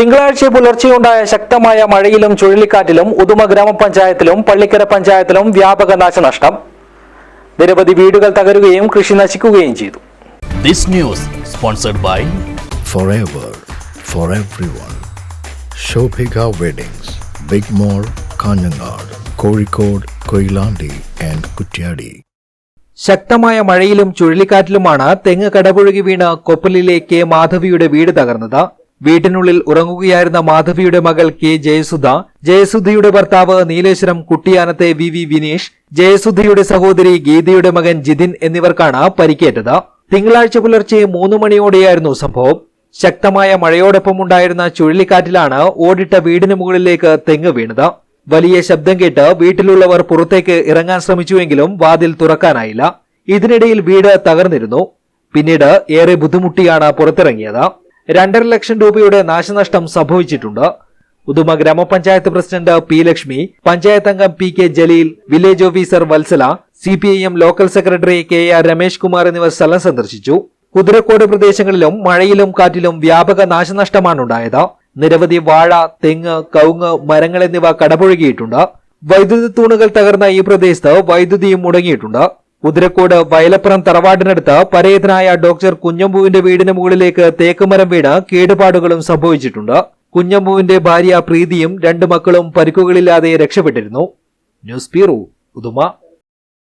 തിങ്കളാഴ്ച പുലർച്ചെയുണ്ടായ ശക്തമായ മഴയിലും ചുഴലിക്കാറ്റിലും ഉദുമ ഗ്രാമപഞ്ചായത്തിലും പള്ളിക്കര പഞ്ചായത്തിലും വ്യാപക നാശനഷ്ടം. നിരവധി വീടുകൾ തകരുകയും കൃഷി നശിക്കുകയും ചെയ്തു. This news sponsored by forever for everyone. Shobhika Weddings, Big mall Kanhangad Kozhikode Koilandi and Kuttiadi ശക്തമായ മഴയിലും ചുഴലിക്കാറ്റിലുമാണ് തെങ്ങ് കടപുഴകി വീണ് കൊപ്പലിലെ കെ. മാധവിയുടെ വീട് തകർന്നത്. വീട്ടിനുള്ളിൽ ഉറങ്ങുകയായിരുന്ന മാധവിയുടെ മകൾ കെ ജയസുധ ജയസുധയുടെ ഭർത്താവ് നീലേശ്വരം കുട്ടിയാനത്തെ വി വി വിനീഷ് ജയസുധയുടെ സഹോദരി ഗീതയുടെ മകൻ ജിതിൻ എന്നിവർക്കാണ് പരിക്കേറ്റത്. തിങ്കളാഴ്ച പുലർച്ചെ മൂന്ന് മണിയോടെയായിരുന്നു സംഭവം. ശക്തമായ മഴയോടൊപ്പം ഉണ്ടായിരുന്ന ചുഴലിക്കാറ്റിലാണ് ഓടിട്ട വീടിന് മുകളിലേക്ക് തെങ്ങ് വീണത്. വലിയ ശബ്ദം കേട്ട് വീട്ടിലുള്ളവർ പുറത്തേക്ക് ഇറങ്ങാൻ ശ്രമിച്ചുവെങ്കിലും വാതിൽ തുറക്കാനായില്ല. ഇതിനിടയിൽ വീട് തകർന്നിരുന്നു. പിന്നീട് ഏറെ ബുദ്ധിമുട്ടിയാണ് പുറത്തിറങ്ങിയത്. രണ്ടര ലക്ഷം രൂപയുടെ നാശനഷ്ടം സംഭവിച്ചിട്ടുണ്ട്. ഉദുമ ഗ്രാമപഞ്ചായത്ത് പ്രസിഡന്റ് പി ലക്ഷ്മി പഞ്ചായത്ത് അംഗം P K Jaleel village officer Vatsala C P I M local secretary K R Ramesh Kumar എന്നിവർ സ്ഥലം സന്ദർശിച്ചു. കുതിരക്കോട് പ്രദേശങ്ങളിലും മഴയിലും കാറ്റിലും വ്യാപക നാശനഷ്ടമാണ് ഉണ്ടായത്. നിരവധി വാഴ തെങ്ങ് കവുങ്ങ് മരങ്ങൾ എന്നിവ കടപുഴകിയിട്ടുണ്ട്. വൈദ്യുതി തൂണുകൾ തകർന്ന ഈ പ്രദേശത്ത് വൈദ്യുതിയും മുടങ്ങിയിട്ടുണ്ട്. കുതിരക്കോട് വയലപ്പുറം തറവാടിനടുത്ത് പരേതനായ ഡോക്ടർ കുഞ്ഞമ്പുവിന്റെ വീടിന് മുകളിലേക്ക് തേക്കുമരം വീണ് കേടുപാടുകളും സംഭവിച്ചിട്ടുണ്ട്. കുഞ്ഞമ്പുവിന്റെ ഭാര്യ പ്രീതിയും രണ്ടു മക്കളും പരിക്കുകളില്ലാതെ രക്ഷപ്പെട്ടിരുന്നു. News bureau Uduma.